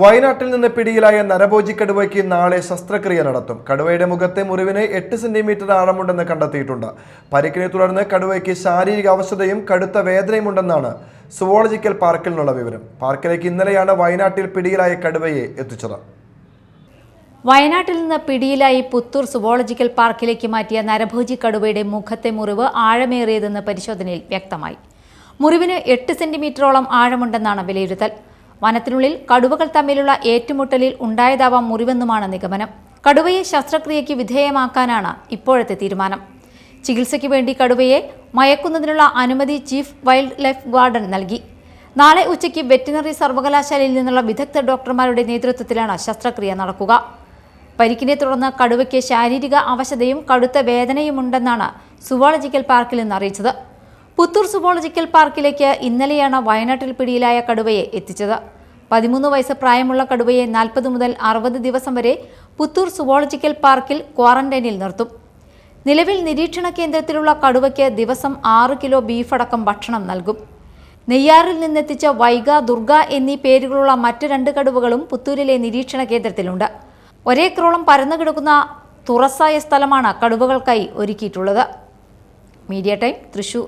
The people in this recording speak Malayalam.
വയനാട്ടിൽ നിന്ന് പിടിയിലായ നരഭോജി കടുവയ്ക്ക് നാളെ ശസ്ത്രക്രിയ നടത്തും. കടുവയുടെ മുഖത്തെ മുറിവിന് എട്ട് സെന്റിമീറ്റർ ആഴമുണ്ടെന്ന് കണ്ടെത്തിയിട്ടുണ്ട്. പരിക്കിനെ തുടർന്ന് കടുവയ്ക്ക് ശാരീരിക അവശതയും കടുത്ത വേദനയുമുണ്ടെന്നാണ് സുവോളജിക്കൽ പാർക്കിൽ നിന്നുള്ള വിവരം. പാർക്കിലേക്ക് ഇന്നലെയാണ് വയനാട്ടിൽ പിടിയിലായ കടുവയെ എത്തിച്ചത്. വയനാട്ടിൽ നിന്ന് പിടിയിലായി പുത്തൂർ സുവോളജിക്കൽ പാർക്കിലേക്ക് മാറ്റിയ നരഭോജി കടുവയുടെ മുഖത്തെ മുറിവ് ആഴമേറിയതെന്ന് പരിശോധനയിൽ വ്യക്തമായി. മുറിവിന് എട്ട് സെന്റിമീറ്ററോളം ആഴമുണ്ടെന്നാണ് വിലയിരുത്തൽ. വനത്തിനുള്ളിൽ കടുവകൾ തമ്മിലുള്ള ഏറ്റുമുട്ടലിൽ ഉണ്ടായതാവാം മുറിവെന്നുമാണ് നിഗമനം. കടുവയെ ശസ്ത്രക്രിയയ്ക്ക് വിധേയമാക്കാനാണ് ഇപ്പോഴത്തെ തീരുമാനം. ചികിത്സയ്ക്ക് വേണ്ടി കടുവയെ മയക്കുന്നതിനുള്ള അനുമതി ചീഫ് വൈൽഡ് ലൈഫ് ഗാർഡൻ നൽകി. നാളെ ഉച്ചയ്ക്ക് വെറ്റിനറി സർവകലാശാലയിൽ നിന്നുള്ള വിദഗ്ധ ഡോക്ടർമാരുടെ നേതൃത്വത്തിലാണ് ശസ്ത്രക്രിയ നടക്കുക. പരിക്കിനെ തുടർന്ന് കടുവയ്ക്ക് ശാരീരിക അവശതയും കടുത്ത വേദനയുമുണ്ടെന്നാണ് സുവോളജിക്കൽ പാർക്കിൽ നിന്ന് അറിയിച്ചത്. പുത്തൂർ സുവോളജിക്കൽ പാർക്കിലേക്ക് ഇന്നലെയാണ് വയനാട്ടിൽ പിടിയിലായ കടുവയെ എത്തിച്ചത്. പതിമൂന്ന് വയസ്സ് പ്രായമുള്ള കടുവയെ നാൽപ്പത് മുതൽ അറുപത് ദിവസം വരെ പുത്തൂർ സുവോളജിക്കൽ പാർക്കിൽ ക്വാറന്റൈനിൽ നിർത്തും. നിലവിൽ നിരീക്ഷണ കേന്ദ്രത്തിലുള്ള കടുവയ്ക്ക് ദിവസം ആറ് കിലോ ബീഫ് അടക്കം ഭക്ഷണം നൽകും. നെയ്യാറിൽ നിന്നെത്തിച്ച വൈഗ ദുർഗ എന്നീ പേരുകളുള്ള മറ്റ് രണ്ട് കടുവകളും പുത്തൂരിലെ നിരീക്ഷണ കേന്ദ്രത്തിലുണ്ട്. ഒരേക്കറോളം പരന്നു കിടക്കുന്ന തുറസായ സ്ഥലമാണ് കടുവകൾക്കായി ഒരുക്കിയിട്ടുള്ളത്. Media time Thrissur.